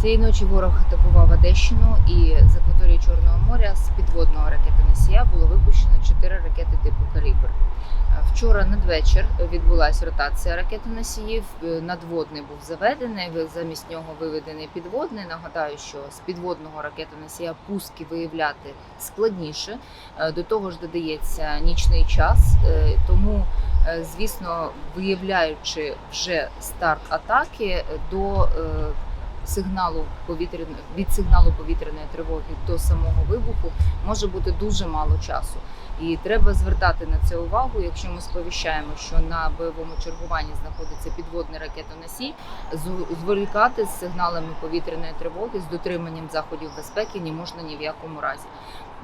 Цієї ночі ворог атакував Одещину і з акваторії Чорного моря з підводного ракетоносія було випущено 4 ракети типу Калібр. Е, Вчора надвечір відбулася ротація ракетоносіїв. Е, Надводний був заведений, замість нього виведений підводний. Нагадаю, що з підводного ракетоносія пуски виявляти складніше. Е, До того ж додається нічний час, тому, звісно, виявляючи вже старт атаки до сигналу повітряної від сигналу повітряної тривоги до самого вибуху може бути дуже мало часу. І треба звертати на це увагу, якщо ми сповіщаємо, що на бойовому чергуванні знаходиться підводний ракетоносій, зволікати з сигналами повітряної тривоги з дотриманням заходів безпеки не можна ні в якому разі.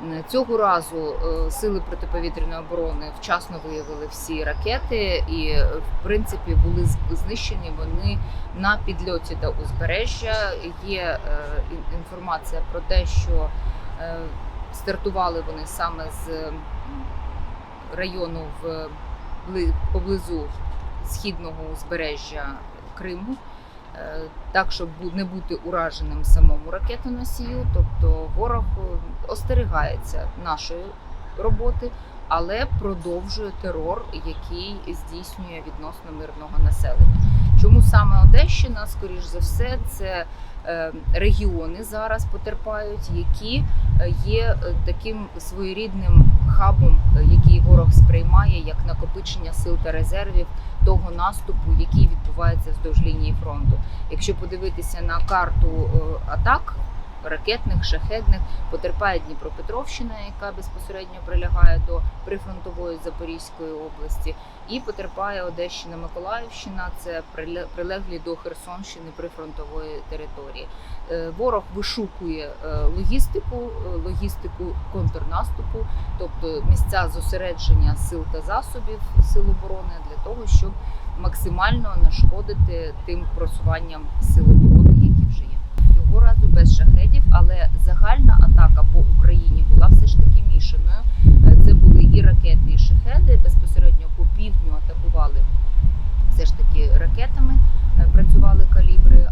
М, Цього разу е, сили протиповітряної оборони вчасно виявили всі ракети, і е, в принципі були знищені вони на підльоті до узбережжя. Є е, інформація про те, що е, стартували вони саме з району в поблизу східного узбережжя Криму. Е, Так, щоб не бути ураженим самому ракетоносію, тобто ворог е, остерігається нашої роботи, але продовжує терор, який здійснює відносно мирного населення. Чому саме Одещина? Скоріш за все, це е, регіони зараз потерпають, які є таким своєрідним хабом, е, який ворог сприймає як накопичення сил та резервів того наступу, який відбувається вздовж лінії фронту. Якщо подивитися на карту е, атак. Ракетних, шахедних потерпає Дніпропетровщина, яка безпосередньо прилягає до прифронтової Запорізької області, і потерпає Одещина, Миколаївщина. Це прилеглі до Херсонщини прифронтової території. Е, Ворог вишукує е, логістику, е, логістику контрнаступу, тобто місця зосередження сил та засобів сил оборони для того, щоб максимально нашкодити тим просуванням сил оборони, які вже є. Цього разу без шахедів, але загальна атака по Україні була все ж таки мішаною. Е, Це були і ракети, і шахеди. Безпосередньо по півдню атакували все ж таки ракетами, е, працювали калібри.